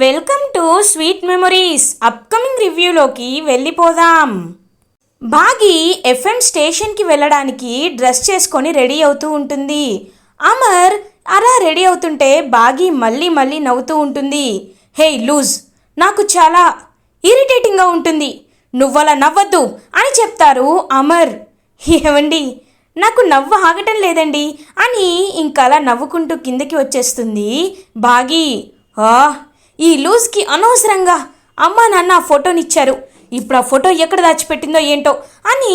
Welcome to sweet memories upcoming రివ్యూలోకి వెళ్ళిపోదాం. బాగి FM స్టేషన్కి వెళ్ళడానికి డ్రెస్ చేసుకొని రెడీ అవుతూ ఉంటుంది. అమర్ అలా రెడీ అవుతుంటే బాగి మళ్ళీ మళ్ళీ నవ్వుతూ ఉంటుంది. హే లూజ్ నాకు చాలా ఇరిటేటింగ్గా ఉంటుంది. నువ్వలా నవ్వద్దు అని చెప్తారు అమర్. ఏమండి? నాకు నవ్వు ఆగటం లేదండి అని ఇంకా అలా నవ్వుకుంటూ కిందకి వచ్చేస్తుంది బాగి. ఆ? ఈ లూజ్కి అనవసరంగా అమ్మా నాన్న ఆ ఫోటోనిచ్చారు. ఇప్పుడు ఆ ఫోటో ఎక్కడ దాచిపెట్టిందో ఏంటో అని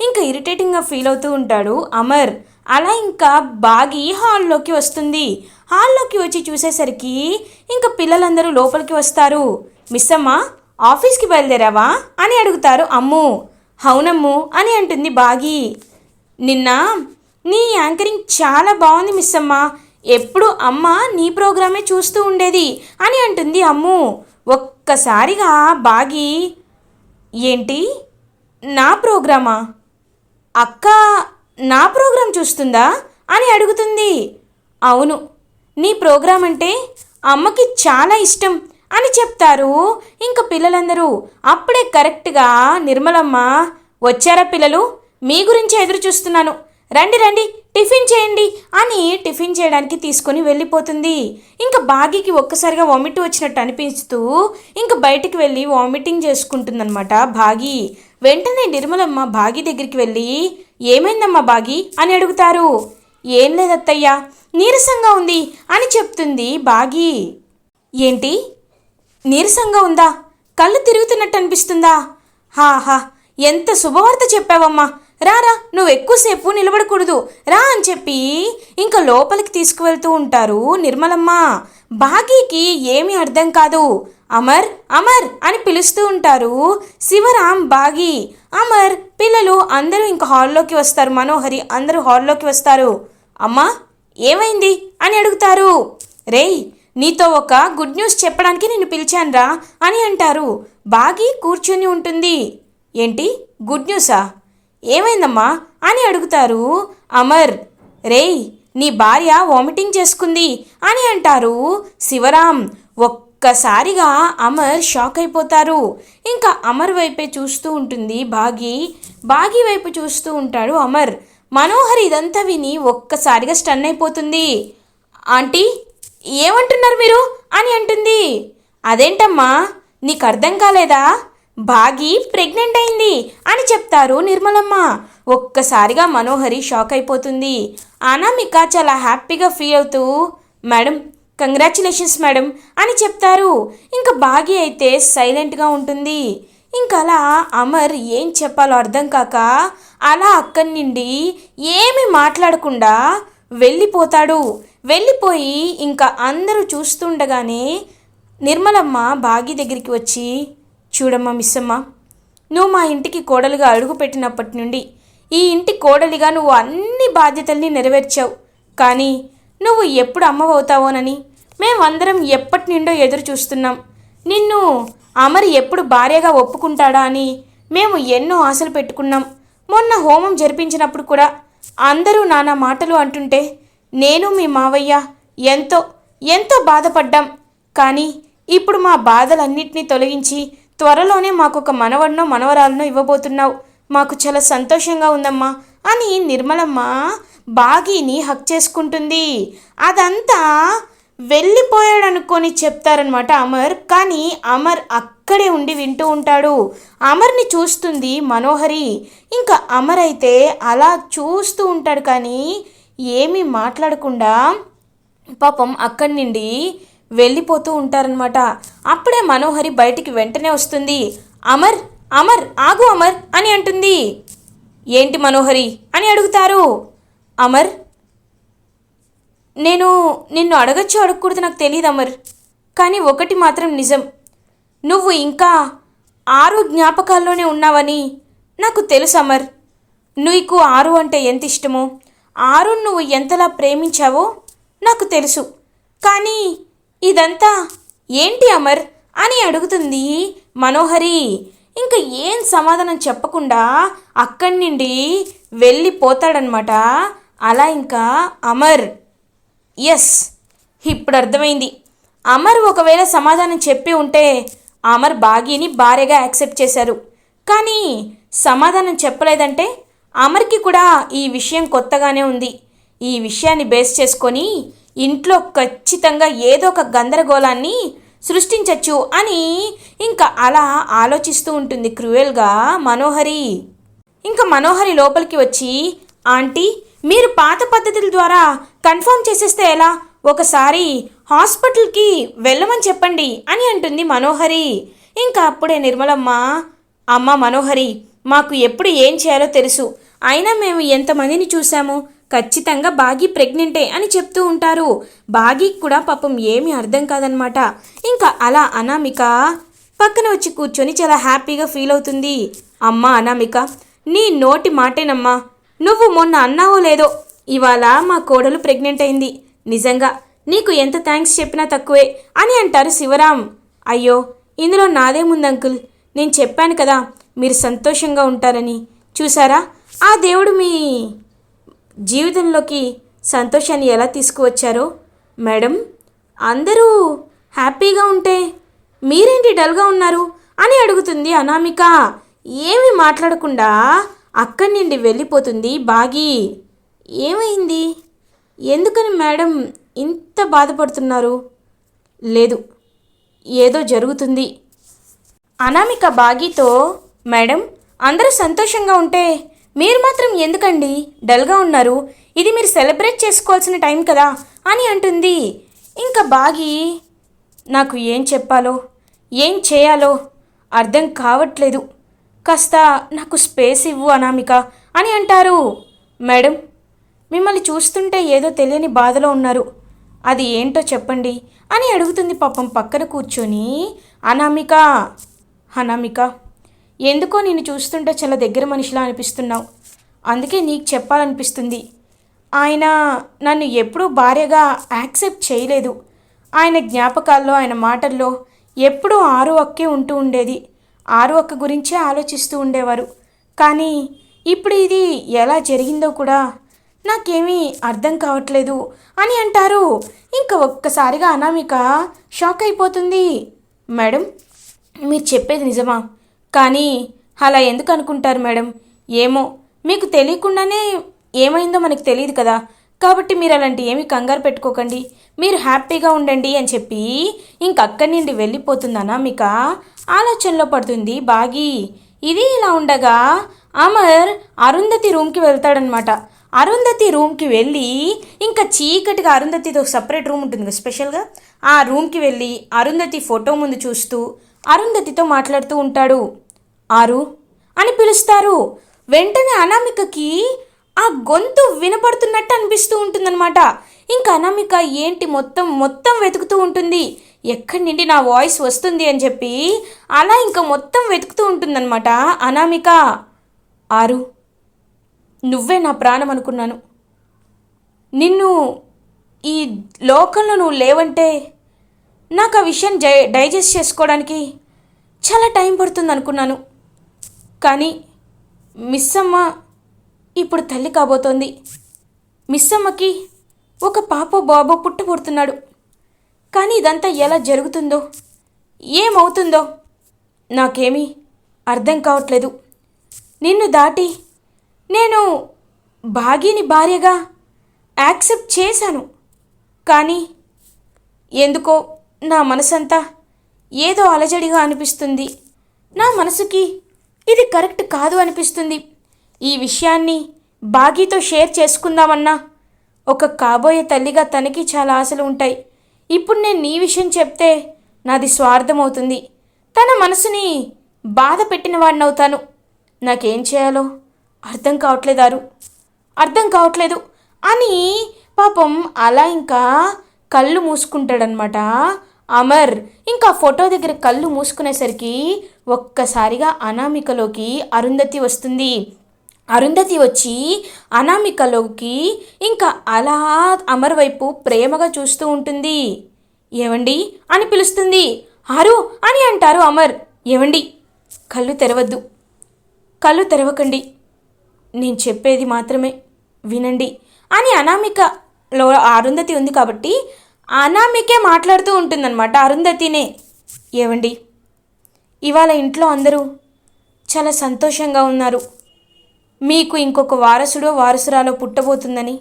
ఇంకా ఇరిటేటింగ్గా ఫీల్ అవుతూ ఉంటాడు అమర్. అలా ఇంకా బాగి హాల్లోకి వస్తుంది. హాల్లోకి వచ్చి చూసేసరికి ఇంకా పిల్లలందరూ లోపలికి వస్తారు. మిస్ అమ్మ ఆఫీస్కి బయలుదేరావా? అని అడుగుతారు అమ్ము. అవునమ్ము అని అంటుంది బాగి. నిన్న నీ యాంకరింగ్ చాలా బాగుంది మిస్ అమ్మ. ఎప్పుడు అమ్మ నీ ప్రోగ్రామే చూస్తూ ఉండేది అని అంటుంది అమ్ము. ఒక్కసారిగా బాగి ఏంటి? నా ప్రోగ్రామా? అక్క నా ప్రోగ్రాం చూస్తుందా? అని అడుగుతుంది. అవును నీ ప్రోగ్రాం అంటే అమ్మకి చాలా ఇష్టం అని చెప్తారు. ఇంకా పిల్లలందరూ అప్పుడే కరెక్ట్గా నిర్మలమ్మ వచ్చారా పిల్లలు? మీ గురించి ఎదురు చూస్తున్నాను. రండి రండి టిఫిన్ చేయండి అని టిఫిన్ చేయడానికి తీసుకొని వెళ్ళిపోతుంది. ఇంకా బాగీకి ఒక్కసారిగా వామిట్ వచ్చినట్టు అనిపిస్తూ ఇంకా బయటికి వెళ్ళి వామిటింగ్ చేసుకుంటుందన్నమాట బాగి. వెంటనే నిర్మలమ్మ బాగి దగ్గరికి వెళ్ళి ఏమైందమ్మా బాగి? అని అడుగుతారు. ఏం లేదత్తయ్యా నీరసంగా ఉంది అని చెప్తుంది బాగి. ఏంటి? నీరసంగా ఉందా? కళ్ళు తిరుగుతున్నట్టు అనిపిస్తుందా? హాహా ఎంత శుభవార్త చెప్పావమ్మా రారా నువ్వు ఎక్కువసేపు నిలబడకూడదు. రా అని చెప్పి ఇంకా లోపలికి తీసుకువెళ్తూ ఉంటారు నిర్మలమ్మ. బాగీకి ఏమీ అర్థం కాదు. అమర్ అమర్ అని పిలుస్తూ ఉంటారు శివరాం బాగి. అమర్ పిల్లలు అందరూ ఇంకా హాల్లోకి వస్తారు. మనోహరి అందరూ హాల్లోకి వస్తారు. అమ్మా ఏమైంది? అని అడుగుతారు. రేయ్ నీతో ఒక గుడ్ న్యూస్ చెప్పడానికి నేను పిలిచానురా అని అంటారు. బాగి కూర్చొని ఉంటుంది. ఏంటి? గుడ్ న్యూసా? ఏమైందమ్మా అని అడుగుతారు. అమర్ రేయ్ నీ భార్య వామిటింగ్ చేసుకుంది అని అంటారు. శివరాం ఒక్కసారిగా అమర్ షాక్ అయిపోతారు. ఇంకా అమర్ వైపే చూస్తూ ఉంటుంది బాగి. బాగి వైపు చూస్తూ ఉంటాడు అమర్. మనోహర్ ఇదంతా విని ఒక్కసారిగా స్టన్ అయిపోతుంది. ఆంటీ ఏమంటున్నారు మీరు? అని అంటుంది. అదేంటమ్మా నీకు అర్థం కాలేదా? భాగి ప్రెగ్నెంట్ అయింది అని చెప్తారు నిర్మలమ్మ. ఒక్కసారిగా మనోహరి షాక్ అయిపోతుంది. అనామిక చాలా హ్యాపీగా ఫీల్ అవుతూ మేడం కంగ్రాచులేషన్స్ మేడం అని చెప్తారు. ఇంకా భాగి అయితే సైలెంట్గా ఉంటుంది. ఇంకా అలా అమర్ ఏం చెప్పాలో అర్థం కాక అలా అక్కడి నుండి ఏమి మాట్లాడకుండా వెళ్ళిపోతాడు. వెళ్ళిపోయి ఇంకా అందరూ చూస్తుండగానే నిర్మలమ్మ భాగి దగ్గరికి వచ్చి చూడమ్మా మిస్సమ్మ. నువ్వు మా ఇంటికి కోడలుగా అడుగుపెట్టినప్పటి నుండి ఈ ఇంటి కోడలిగా నువ్వు అన్ని బాధ్యతల్ని నెరవేర్చావు. కానీ నువ్వు ఎప్పుడు అమ్మవవుతావోనని మేమందరం ఎప్పటి నుండో ఎదురు చూస్తున్నాం. నిన్ను అమరు ఎప్పుడు భార్యగా ఒప్పుకుంటాడా అని మేము ఎన్నో ఆశలు పెట్టుకున్నాం. మొన్న హోమం జరిపించినప్పుడు కూడా అందరూ నానా మాటలు అంటుంటే నేను మీ మావయ్య ఎంతో ఎంతో బాధపడ్డాం. కానీ ఇప్పుడు మా బాధలన్నింటినీ తొలగించి త్వరలోనే మాకు ఒక మనవడినో మనవరాలనో ఇవ్వబోతున్నావు. మాకు చాలా సంతోషంగా ఉందమ్మా. అని నిర్మలమ్మ బాగీని హక్ చేసుకుంటుంది. అదంతా వెళ్ళిపోయాడనుకొని చెప్తారనమాట అమర్. కానీ అమర్ అక్కడే ఉండి వింటూ ఉంటాడు. అమర్ని చూస్తుంది మనోహరి. ఇంకా అమర్ అయితే అలా చూస్తూ ఉంటాడు కానీ ఏమీ మాట్లాడకుండా పాపం అక్కడి నుండి వెళ్ళిపోతూ ఉంటారనమాట అప్పుడే మనోహరి బయటికి వెంటనే వస్తుంది. అమర్ అమర్ ఆగు అమర్ అని అంటుంది. ఏంటి మనోహరి అని అడుగుతారు. అమర్ నేను నిన్ను అడగచ్చు అడగకూడదు నాకు తెలియదు అమర్ కానీ ఒకటి మాత్రం నిజం. నువ్వు ఇంకా ఆరు జ్ఞాపకాల్లోనే ఉన్నావని నాకు తెలుసు అమర్. నీకు ఆరు అంటే ఎంత ఇష్టమో ఆరు నువ్వు ఎంతలా ప్రేమించావో నాకు తెలుసు. కానీ ఇదంతా ఏంటి అమర్ అని అడుగుతుంది మనోహరి. ఇంకా ఏం సమాధానం చెప్పకుండా అక్కడి నుండి వెళ్ళిపోతాడనమాట అలా ఇంకా అమర్. ఎస్ ఇప్పుడు అర్థమైంది. అమర్ ఒకవేళ సమాధానం చెప్పి ఉంటే అమర్ బాగీని భార్యగా యాక్సెప్ట్ చేశారు. కానీ సమాధానం చెప్పలేదంటే అమర్కి కూడా ఈ విషయం కొత్తగానే ఉంది. ఈ విషయాన్ని బేస్ చేసుకొని ఇంట్లో ఖచ్చితంగా ఏదో ఒక గందరగోళాన్ని సృష్టించవచ్చు అని ఇంకా అలా ఆలోచిస్తూ ఉంటుంది క్రూయల్గా మనోహరి. ఇంకా మనోహరి లోపలికి వచ్చి ఆంటీ మీరు పాత పద్ధతుల ద్వారా కన్ఫర్మ్ చేసేస్తే ఎలా? ఒకసారి హాస్పిటల్కి వెళ్ళమని చెప్పండి అని అంటుంది మనోహరి. ఇంకా అప్పుడే నిర్మలమ్మ అమ్మ మనోహరి మాకు ఎప్పుడు ఏం చేయాలో తెలుసు. అయినా మేము ఎంతమందిని చూసాము ఖచ్చితంగా బాగి ప్రెగ్నెంటే అని చెప్తూ ఉంటారు. బాగీకి కూడా పాపం ఏమీ అర్థం కాదనమాట. ఇంకా అలా అనామిక పక్కన వచ్చి కూర్చొని చాలా హ్యాపీగా ఫీల్ అవుతుంది. అమ్మా అనామిక నీ నోటి మాటేనమ్మా. నువ్వు మొన్న అన్నావో లేదో ఇవాళ మా కోడలు ప్రెగ్నెంట్ అయింది. నిజంగా నీకు ఎంత థ్యాంక్స్ చెప్పినా తక్కువే అని అంటారు శివరాం అయ్యో ఇందులో నాదేముంది అంకుల్? నేను చెప్పాను కదా మీరు సంతోషంగా ఉంటారని. చూసారా? ఆ దేవుడు మీ జీవితంలోకి సంతోషాన్ని ఎలా తీసుకువచ్చారో? మేడం అందరూ హ్యాపీగా ఉంటే మీరేంటి డల్గా ఉన్నారు అని అడుగుతుంది అనామిక. ఏమీ మాట్లాడకుండా అక్కడి నుండి వెళ్ళిపోతుంది బాగి. ఏమైంది? ఎందుకని మేడం ఇంత బాధపడుతున్నారు? లేదు ఏదో జరుగుతుంది. అనామిక బాగీతో మేడం అందరూ సంతోషంగా ఉంటే మీరు మాత్రం ఎందుకండి? డల్గా ఉన్నారు. ఇది మీరు సెలబ్రేట్ చేసుకోవాల్సిన టైం కదా అని అంటుంది. ఇంకా బాగి నాకు ఏం చెప్పాలో ఏం చేయాలో అర్థం కావట్లేదు. కాస్త నాకు స్పేస్ ఇవ్వు అనామిక అని అంటారు. మేడం మిమ్మల్ని చూస్తుంటే ఏదో తెలియని బాధలో ఉన్నారు. అది ఏంటో చెప్పండి అని అడుగుతుంది పాపం పక్కన కూర్చొని అనామిక. అనామిక ఎందుకో నేను చూస్తుంటే చాలా దగ్గర మనిషిలా అనిపిస్తున్నావు. అందుకే నీకు చెప్పాలనిపిస్తుంది. ఆయన నన్ను ఎప్పుడూ భార్యగా యాక్సెప్ట్ చేయలేదు. ఆయన జ్ఞాపకాల్లో ఆయన మాటల్లో ఎప్పుడూ ఆరు అక్కే ఉంటూ ఉండేది. ఆరు అక్క గురించే ఆలోచిస్తూ ఉండేవారు. కానీ ఇప్పుడు ఇది ఎలా జరిగిందో కూడా నాకేమీ అర్థం కావట్లేదు అని అంటారు. ఇంకా ఒక్కసారిగా అనామిక షాక్ అయిపోతుంది. మేడం మీరు చెప్పేది నిజమా? కానీ అలా ఎందుకు అనుకుంటారు మేడం? ఏమో. మీకు తెలియకుండానే ఏమైందో మనకు తెలియదు కదా. కాబట్టి మీరు అలాంటి ఏమి కంగారు పెట్టుకోకండి. మీరు హ్యాపీగా ఉండండి అని చెప్పి ఇంక అక్కడి నుండి వెళ్ళిపోతుంది అనామిక ఆలోచనలో పడుతుంది బాగి. ఇది ఇలా ఉండగా అమర్ అరుంధతి రూమ్కి వెళ్తాడనమాట అరుంధతి రూమ్కి వెళ్ళి ఇంకా చీకటిగా అరుంధతితో సపరేట్ రూమ్ ఉంటుంది కదా స్పెషల్గా. ఆ రూమ్కి వెళ్ళి అరుంధతి ఫోటో ముందు చూస్తూ అరుంధతితో మాట్లాడుతూ ఉంటాడు. ఆరు అని పిలుస్తారు. వెంటనే అనామికకి ఆ గొంతు వినపడుతున్నట్టు అనిపిస్తూ ఉంటుందన్నమాట. ఇంకా అనామిక ఏంటి మొత్తం మొత్తం వెతుకుతూ ఉంటుంది. ఎక్కడి నుండి నా వాయిస్ వస్తుంది అని చెప్పి అలా ఇంకా మొత్తం వెతుకుతూ ఉంటుందన్నమాట అనామిక. ఆరు నువ్వే నా ప్రాణం అనుకున్నాను. నిన్ను ఈ లోకంలో నువ్వు లేవంటే నాకు ఆ విషయం జై డైజెస్ట్ చేసుకోవడానికి చాలా టైం పడుతుంది అనుకున్నాను. కానీ మిస్ అమ్మ ఇప్పుడు తల్లి కాబోతోంది. మిస్ అమ్మకి ఒక పాప బాబో పుట్టబోతున్నాడు. కానీ ఇదంతా ఎలా జరుగుతుందో ఏమవుతుందో నాకేమీ అర్థం కావట్లేదు. నిన్ను దాటి నేను భాగీని భార్యగా యాక్సెప్ట్ చేశాను. కానీ ఎందుకో నా మనసంతా ఏదో అలజడిగా అనిపిస్తుంది. నా మనసుకి ఇది కరెక్ట్ కాదు అనిపిస్తుంది. ఈ విషయాన్ని బాగీతో షేర్ చేసుకుందామన్నా ఒక కాబోయే తల్లిగా తనకి చాలా ఆశలు ఉంటాయి. ఇప్పుడు నేను నీ విషయం చెప్తే నాది స్వార్థమవుతుంది. తన మనసుని బాధ పెట్టిన వాడినవుతాను. నాకేం చేయాలో అర్థం కావట్లేదారు అర్థం కావట్లేదు అని పాపం అలా ఇంకా కళ్ళు మూసుకుంటాడనమాట అమర్ ఇంకా ఫోటో దగ్గర కళ్ళు మూసుకునేసరికి ఒక్కసారిగా అనామికలోకి అరుంధతి వస్తుంది. అరుంధతి వచ్చి అనామికలోకి ఇంకా అలా అమర్ వైపు ప్రేమగా చూస్తూ ఉంటుంది. ఏవండి? అని పిలుస్తుంది. ఆరు అని అంటారు అమర్. ఏవండి? కళ్ళు తెరవద్దు. కళ్ళు తెరవకండి. నేను చెప్పేది మాత్రమే వినండి. అని అనామికలో అరుంధతి ఉంది కాబట్టి అనామికే మాట్లాడుతూ ఉంటుందన్నమాట. అరుంధతినే. ఏవండి? ఇవాళ ఇంట్లో అందరూ చాలా సంతోషంగా ఉన్నారు. మీకు ఇంకొక వారసుడో వారసురాలో పుట్టబోతుందని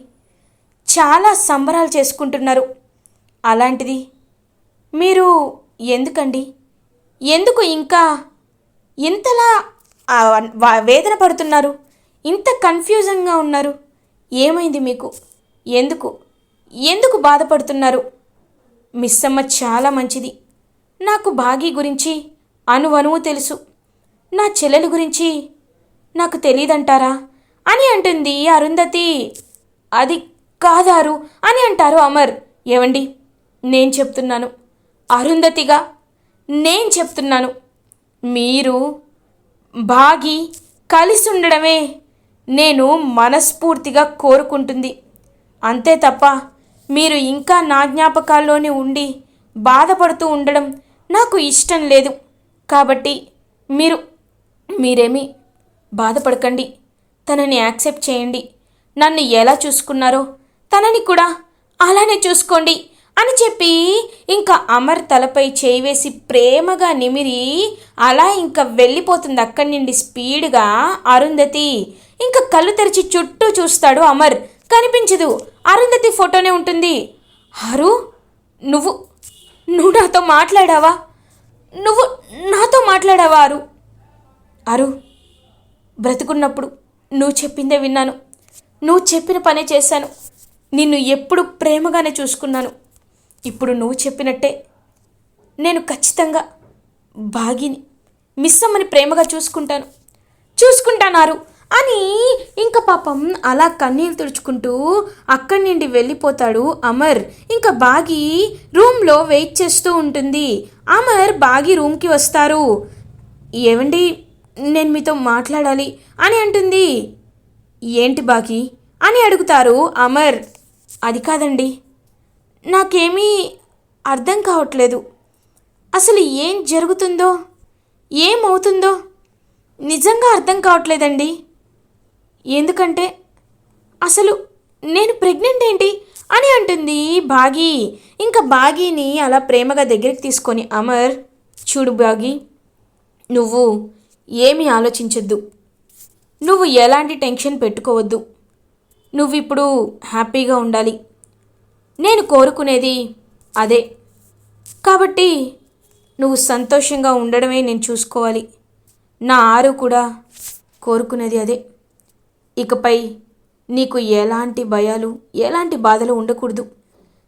చాలా సంబరాలు చేసుకుంటున్నారు. అలాంటిది మీరు ఎందుకండి? ఎందుకు ఇంకా ఇంతలా వేదన పడుతున్నారు? ఇంత కన్ఫ్యూజన్గా ఉన్నారు? ఏమైంది మీకు? ఎందుకు? ఎందుకు బాధపడుతున్నారు? మిస్సమ్మ చాలా మంచిది. నాకు భాగి గురించి అనువనువు తెలుసు. నా చెల్లెలు గురించి నాకు తెలియదంటారా అని అంటుంది అరుంధతి. అది కాదారు అని అంటారు అమర్. ఏవండి? నేను చెప్తున్నాను. అరుంధతిగా నేను చెప్తున్నాను. మీరు భాగి కలిసి ఉండడమే నేను మనస్ఫూర్తిగా కోరుకుంటుంది. అంతే తప్ప మీరు ఇంకా నా జ్ఞాపకాల్లోనే ఉండి బాధపడుతూ ఉండడం నాకు ఇష్టం లేదు. కాబట్టి మీరు మీరేమీ బాధపడకండి. తనని యాక్సెప్ట్ చేయండి. నన్ను ఎలా చూసుకున్నారో తనని కూడా అలానే చూసుకోండి అని చెప్పి ఇంకా అమర్ తలపై చేయి వేసి ప్రేమగా నిమిరి అలా ఇంకా వెళ్ళిపోతుంది అక్కడి నుండి స్పీడ్గా అరుంధతి. ఇంకా కళ్ళు తెరిచి చుట్టూ చూస్తాడు అమర్. కనిపించదు. అరుంధతి ఫోటోనే ఉంటుంది. హరు నువ్వు నువ్వు నాతో మాట్లాడావా? నువ్వు నాతో మాట్లాడావా అరు? అరు బ్రతుకున్నప్పుడు నువ్వు చెప్పిందే విన్నాను. నువ్వు చెప్పిన పనే చేశాను. నిన్ను ఎప్పుడు ప్రేమగానే చూసుకున్నాను. ఇప్పుడు నువ్వు చెప్పినట్టే నేను ఖచ్చితంగా బాగిని మిస్ అమ్మని ప్రేమగా చూసుకుంటాను. చూసుకుంటానారు అని ఇంకా పాపం అలా కన్నీళ్ళు తుడుచుకుంటూ అక్కడి నుండి వెళ్ళిపోతాడు అమర్. ఇంకా బాగి రూమ్లో వెయిట్ చేస్తూ ఉంటుంది. అమర్ బాగి రూమ్కి వస్తారు. ఏవండి నేను మీతో మాట్లాడాలి అని అంటుంది. ఏంటి బాగి? అని అడుగుతారు అమర్. అది కాదండి నాకేమీ అర్థం కావట్లేదు. అసలు ఏం జరుగుతుందో? ఏమవుతుందో? నిజంగా అర్థం కావట్లేదండి. ఎందుకంటే అసలు నేను ప్రెగ్నెంట్ ఏంటి అని అంటుంది బాగి. ఇంకా బాగీని అలా ప్రేమగా దగ్గరికి తీసుకొని అమర్ చూడు బాగి నువ్వు ఏమీ ఆలోచించొద్దు. నువ్వు ఎలాంటి టెన్షన్ పెట్టుకోవద్దు. నువ్వు ఇప్పుడు హ్యాపీగా ఉండాలి. నేను కోరుకునేది అదే. కాబట్టి నువ్వు సంతోషంగా ఉండడమే నేను చూసుకోవాలి. నా ఆరు కూడా కోరుకునేది అదే. ఇకపై నీకు ఎలాంటి భయాలు ఎలాంటి బాధలు ఉండకూడదు.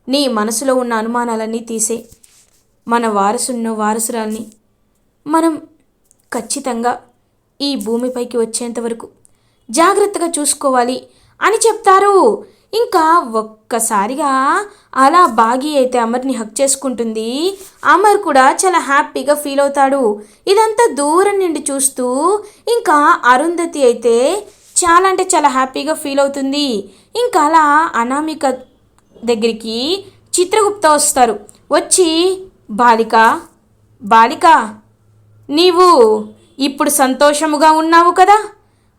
నీ మనసులో ఉన్న అనుమానాలన్నీ తీసే మన వారసున్న వారసురాల్ని మనం ఖచ్చితంగా ఈ భూమిపైకి వచ్చేంతవరకు జాగ్రత్తగా చూసుకోవాలి అని చెప్తారు. ఇంకా ఒక్కసారిగా అలా బాగి అయితే అమర్ని హక్ చేసుకుంటుంది. అమర్ కూడా చాలా హ్యాపీగా ఫీల్ అవుతాడు. ఇదంతా దూరం నుండి చూస్తూ ఇంకా అరుంధతి అయితే చాలా అంటే చాలా హ్యాపీగా ఫీల్ అవుతుంది. ఇంకా అలా అనామిక దగ్గరికి చిత్రగుప్త వస్తారు. వచ్చి బాలిక బాలిక నీవు ఇప్పుడు సంతోషముగా ఉన్నావు కదా?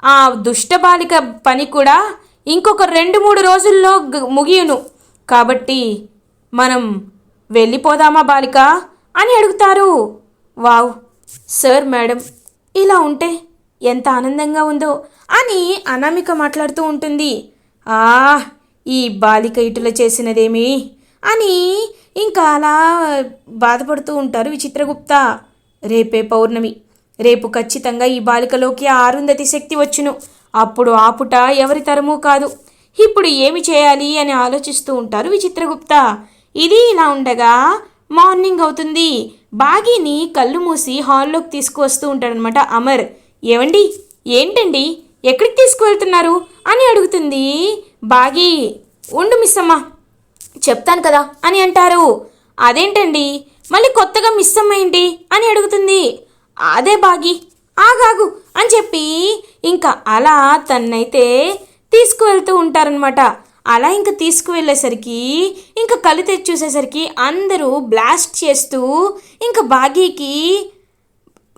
ఆ దుష్ట బాలిక పని కూడా ఇంకొక రెండు మూడు రోజుల్లో ముగియును. కాబట్టి మనం వెళ్ళిపోదామా బాలిక? అని అడుగుతారు. వావ్ సార్ మేడం ఇలా ఉంటే ఎంత ఆనందంగా ఉందో అని అనామిక మాట్లాడుతూ ఉంటుంది. ఆ ఈ బాలిక ఇటుల చేసినదేమి? అని ఇంకా అలా బాధపడుతూ ఉంటారు విచిత్రగుప్త. రేపే పౌర్ణమి. రేపు ఖచ్చితంగా ఈ బాలికలోకి ఆరుంధతి శక్తి వచ్చును. అప్పుడు ఆపుట ఎవరి తరమూ కాదు. ఇప్పుడు ఏమి చేయాలి అని ఆలోచిస్తూ ఉంటారు విచిత్రగుప్త. ఇది ఇలా ఉండగా మార్నింగ్ అవుతుంది. బాగీని కళ్ళు మూసి హాల్లోకి తీసుకువస్తూ ఉంటాడనమాట అమర్. ఏవండి? ఏంటండి? ఎక్కడికి తీసుకువెళ్తున్నారు? అని అడుగుతుంది. బాగి ఉండు మిస్ అమ్మ చెప్తాను కదా అని అంటారు. అదేంటండి? మళ్ళీ కొత్తగా మిస్ అమ్మ ఏంటి? అని అడుగుతుంది. అదే బాగి ఆగాగు అని చెప్పి ఇంకా అలా తన్నైతే తీసుకువెళ్తూ ఉంటారనమాట అలా ఇంకా తీసుకువెళ్ళేసరికి ఇంకా కళ్ళు తెచ్చి చూసేసరికి అందరూ బ్లాస్ట్ చేస్తూ ఇంకా బాగీకి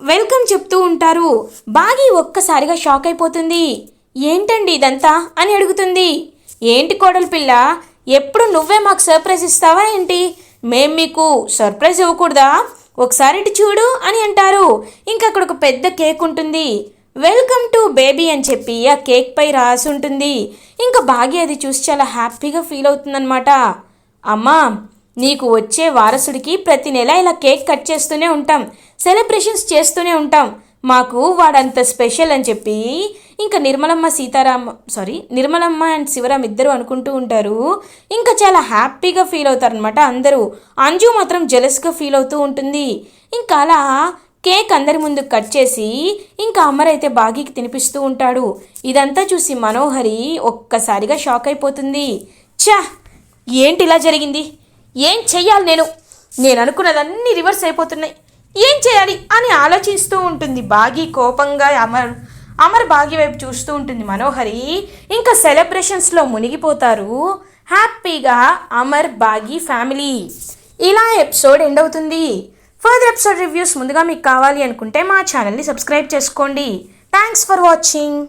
వెల్కమ్ చెప్తూ ఉంటారు. బాగి ఒక్కసారిగా షాక్ అయిపోతుంది. ఏంటండి ఇదంతా? అని అడుగుతుంది. ఏంటి కోడలు పిల్ల? ఎప్పుడు నువ్వే మాకు సర్ప్రైజ్ ఇస్తావా ఏంటి? మేం మీకు సర్ప్రైజ్ ఇవ్వకూడదా? ఒకసారి చూడు అని అంటారు. ఇంకా అక్కడ ఒక పెద్ద కేక్ ఉంటుంది. వెల్కమ్ టు బేబీ అని చెప్పి ఆ కేక్ పై రాసి ఉంటుంది. ఇంకా బాగి అది చూసి చాలా హ్యాపీగా ఫీల్ అవుతుందన్నమాట. అమ్మా నీకు వచ్చే వారసుడికి ప్రతి నెల ఇలా కేక్ కట్ చేస్తూనే ఉంటాం. సెలబ్రేషన్స్ చేస్తూనే ఉంటాం. మాకు వాడంత స్పెషల్ అని చెప్పి ఇంకా నిర్మలమ్మ సీతారామ సారీ నిర్మలమ్మ అండ్ శివరామ్ ఇద్దరు అనుకుంటూ ఉంటారు. ఇంకా చాలా హ్యాపీగా ఫీల్ అవుతారు అనమాట అందరూ. అంజు మాత్రం జెలస్గా ఫీల్ అవుతూ ఉంటుంది. ఇంకా అలా కేక్ అందరి ముందు కట్ చేసి ఇంకా అమర్ అయితే బాగీకి తినిపిస్తూ ఉంటాడు. ఇదంతా చూసి మనోహరి ఒక్కసారిగా షాక్ అయిపోతుంది. చా ఏంటి ఇలా జరిగింది? ఏం చెయ్యాలి నేను? నేను అనుకున్నదన్నీ రివర్స్ అయిపోతున్నాయి. ఏం చేయాలి అని ఆలోచిస్తూ ఉంటుంది బాగి కోపంగా అమర్. అమర్ బాగి వైపు చూస్తూ ఉంటుంది మనోహరి. ఇంకా సెలబ్రేషన్స్లో మునిగిపోతారు. హ్యాపీగా అమర్ బాగి ఫ్యామిలీ. ఇలా ఎపిసోడ్ ఎండ్ అవుతుంది. ఫర్దర్ ఎపిసోడ్ రివ్యూస్ ముందుగా మీకు కావాలి అనుకుంటే మా ఛానల్ని సబ్స్క్రైబ్ చేసుకోండి. Thanks for watching.